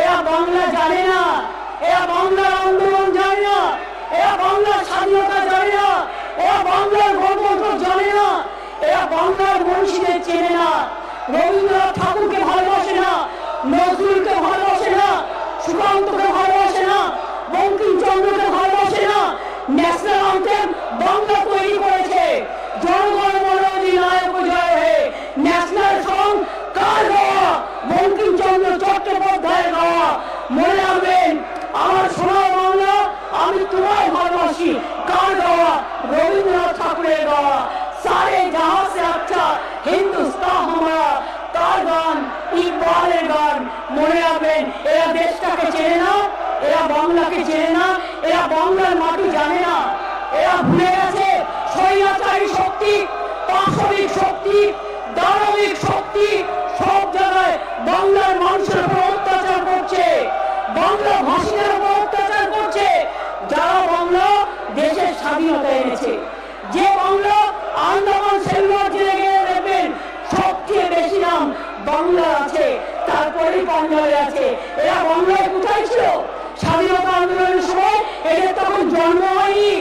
এরা বাংলা জানে না, এরা বাংলার আন্দোলন জানে না, এরা বাংলার স্বাধীনতা জানে না, এরা বাংলার গণতন্ত্র জানে না, এরা বাংলার মনীষীদের চেনে না, রবীন্দ্রনাথ ঠাকুরকে ভালোবাসে না, নজরুলকে ভালোবাসে না, সুকান্তকে ভালোবাসে না, বঙ্কিমচন্দ্রকে ভালোবাসে না, ন্যাশনাল আন্তেম বাংলা তৈরি করেছে জনগণ মনোজি নায়ক জয় হে ন্যাশনাল সং কার গাওয়া বঙ্কিমচন্দ্র চট্টোপাধ্যায়ের গাওয়া মনে রাখবেন, আমার সোনার আমি তোমায় ভালোবাসি। কার গাওয়া রবীন্দ্রনাথ ঠাকুরের আচ্ছা হিন্দুস্তান হামারা তার গান, ইকবালের না, এরা বাংলাকে চেনে না, এরা বাংলার মাটি জানে না। এরা ভুলে গেছে, স্বৈরাচারী শক্তি, পাশবিক শক্তি দানবিক শক্তি, সব জায়গায় বাংলার মানুষের উপর অত্যাচার করছে বাংলা ভাষীদের উপর অত্যাচার করছে যারা বাংলা দেশের এনেছে যে বাংলা আন্দামান সেলুলার জেলে গিয়ে দেখবেন, সবচেয়ে বেশি নাম বাংলা আছে, তারপরেই বাংলায় আছে। এরা বাংলায় কোথায় ছিল? স্বাধীনতা আন্দোলনের সময় এদের তখন জন্ম হয়নি।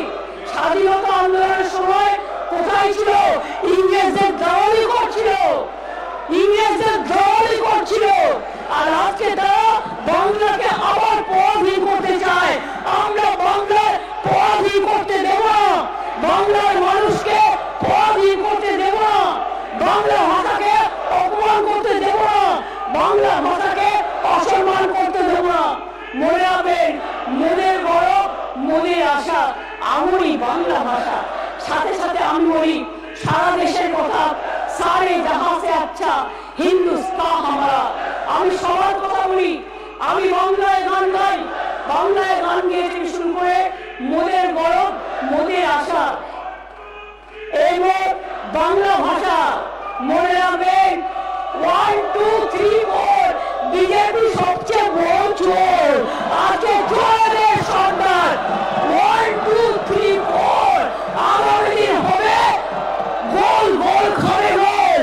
স্বাধীনতা আন্দোলনের সময় কোথায় ছিল? ইংরেজদের দাওয়ালি করছিল। ইংরেজদের দাওয়ালি করছিল আর আজকে তারা বাংলাকে আবার পরাধীন করতে চায় আমরা বাংলার পরাধীন করতে দেব না বাংলার মানুষকে পরাধীন করতে দেব না বাংলা ভাষাকে অপমান করতে দেব না বাংলা ভাষাকে অসম্মান করতে দেব না মনে রাখবেন মনের গরব আশা আমরই বাংলা ভাষা। সাথে সাথে আমি বলি সারা দেশের কথা, সারে জাহাঁ সে আচ্ছা হিন্দুস্তান আমরা আমি সবার কথা বলি, আমি বাংলায় গান গাই। বাংলায় গান গিয়ে থেকে শুরু করে মনের গরব মনের আশা। এবং বাংলা ভাষা। মনে রাখবেন one two three four BJP সবচেয়ে বড় চোর আজকে জয়ের সরকার ওয়ান টু থ্রি ফোর আগামী দিন হবে গোল গোল খাবে গোল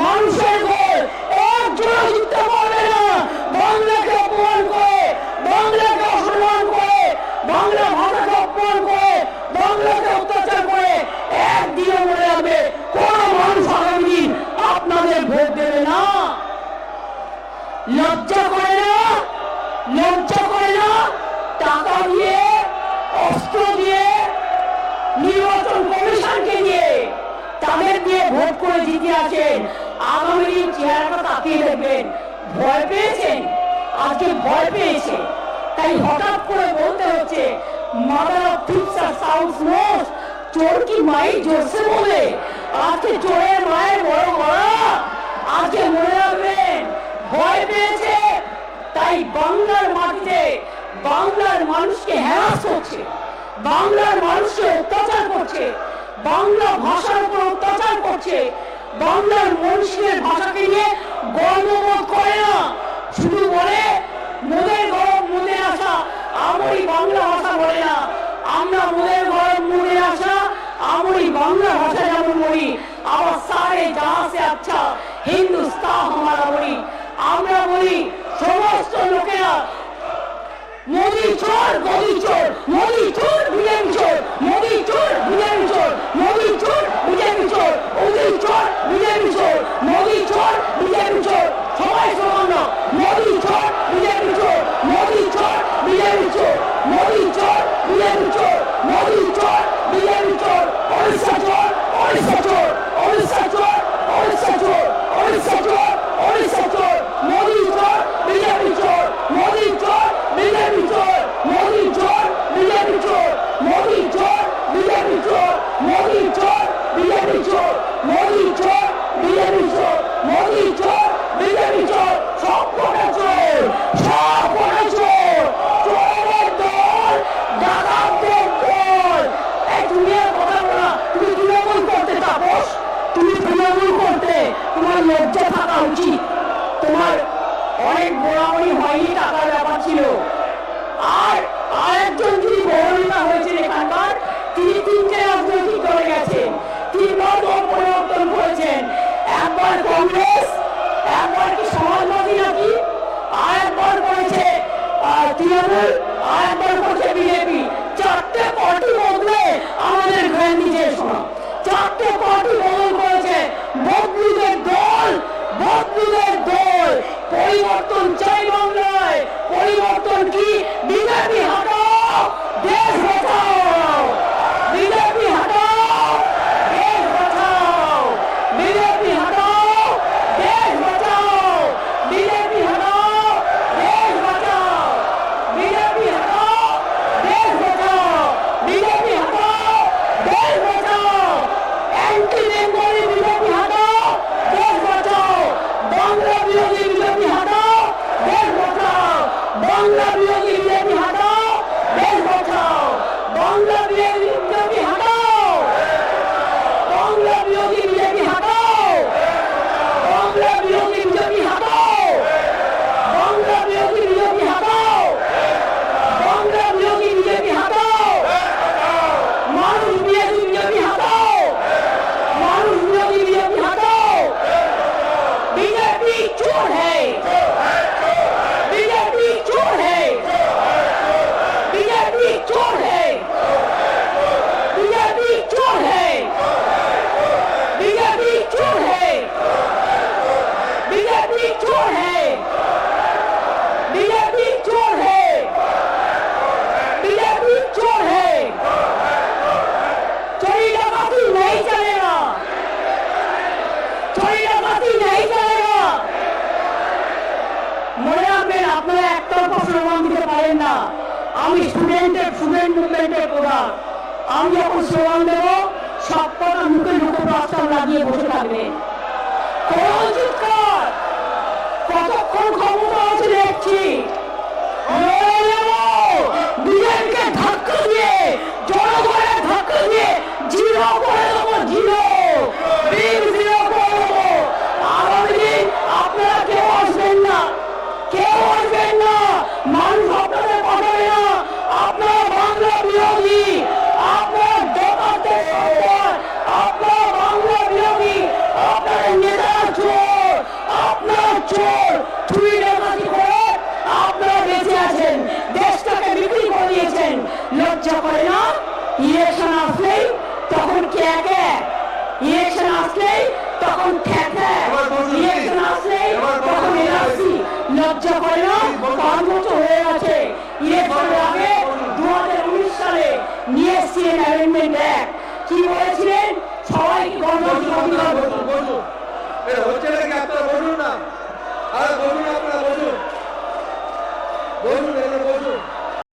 মানুষের গোল একজন জিততে পারবে না বাংলাকে অপমান করে বাংলাকে অসম্মান করে বাংলা ভাষাকে অপমান করে বাংলাকে অত্যাচার করে একদিনে মনে রাখবে কোন মানুষ আগামী দিন আপনাদের ভোট দেবে না লজ্জা করে না লজ্জা করে না টাকা দিয়ে অস্ত্র দিয়ে নির্বাচন কমিশনকে দিয়ে তাদের দিয়ে ভোট করে জিতে আছেন আগামী দিন চেহারাটা তাকিয়ে দেখবেন। ভয় পেয়েছেন? আজকে ভয় পেয়েছে। তাই হঠাৎ করে বলতে হচ্ছে মাদার অফ আর সাউন্ডস মোস্ট চোর কি মাই জোরসে বলে? আজকে চোরের মায়ের বড় আজকে মনে রাখবেন ভয় পেয়েছে। তাই বাংলার মাটিতে বাংলার মানুষকে হ্যারাস করছে। বাংলার মানুষকে অত্যাচার করছে। বাংলা ভাষার উপর অত্যাচার করছে। বাংলার মনুষ্যের ভাষাকে নিয়ে গর্ববোধ করে না। শুধু বলে, মোদের গরম মনে আসা, আমরি বাংলা ভাষা বলে না। আমরা মোদের গরম মনে আসা, আমরি বাংলা ভাষা যেমন বলি। আবার সারে যাহা সে আচ্ছা হিন্দুস্তান আমরা বলি। আমরা বলি, সমস্ত লোকেরা মোদি চোর গদি চোর মোদি চোর বিজেপি চোর মোদি চোর বিজেপি চোর মোদি চোর বিজেপি চোর মোদি চোর বিজেপি চোর মোদি চোর বিজেপি চোর সবাই সমান মোদি চোর বিজেপি চোর মোদি চোর বিজেপি চোর মোদি চোর বিজেপি চোর মোদি চোর বিজেপি চোর ওড়িশা চোর ওড়িশা চোর ওড়িশা চোর ওড়িশা চোর ওড়িশা চোর কবুল করতে তোমার লজ্জা থাকা উচিত। তোমার অনেক বোড়াবড়ি হয়নি টাকার ব্যাপার ছিল। আর আরেকজন যদি বহরিতা হয়েছেন এখানকার, তিনি তিনটে রাজনীতি করে গেছেন। তিনবার দল পরিবর্তন করেছেন। একবার কংগ্রেস, একবার কি সমাজবাদী নাকি আর করেছে তৃণমূল আর করেছে বিজেপি। চারটে পার্টি বদলে আমাদের গান্ধীজি শোনা চারটে পার্টি বদলে বদলুদের দল বদলুদের দল। পরিবর্তন চাই বাংলায়। পরিবর্তন কি? মোদী দিয়ে বিহাটা দেশ বাংলা দিয়ে আমি স্টুডেন্টের স্টুডেন্ট মুভমেন্টের প্রধান। আমি যখন স্লোগান সব কটা মুখে মুখে প্রস্তাব লাগিয়ে বসে থাকবে। কতক্ষণ ক্ষমতা আছে দেখছি। লজ্জা করে না? ইলেকশন আসলেই তখন কে কে ইলেকশন আসলেই তখন ইলেকশন আসলেই তখন লজ্জা করে না? হয়ে গেছে। ইলেকশনের আগে দু হাজার উনিশ সালে নিয়ে এসছিলেন অ্যামেন্ডমেন্ট কি বলেছিলেন? সবাই হচ্ছে না বলুন না? আর বলুন বলুন। বলুন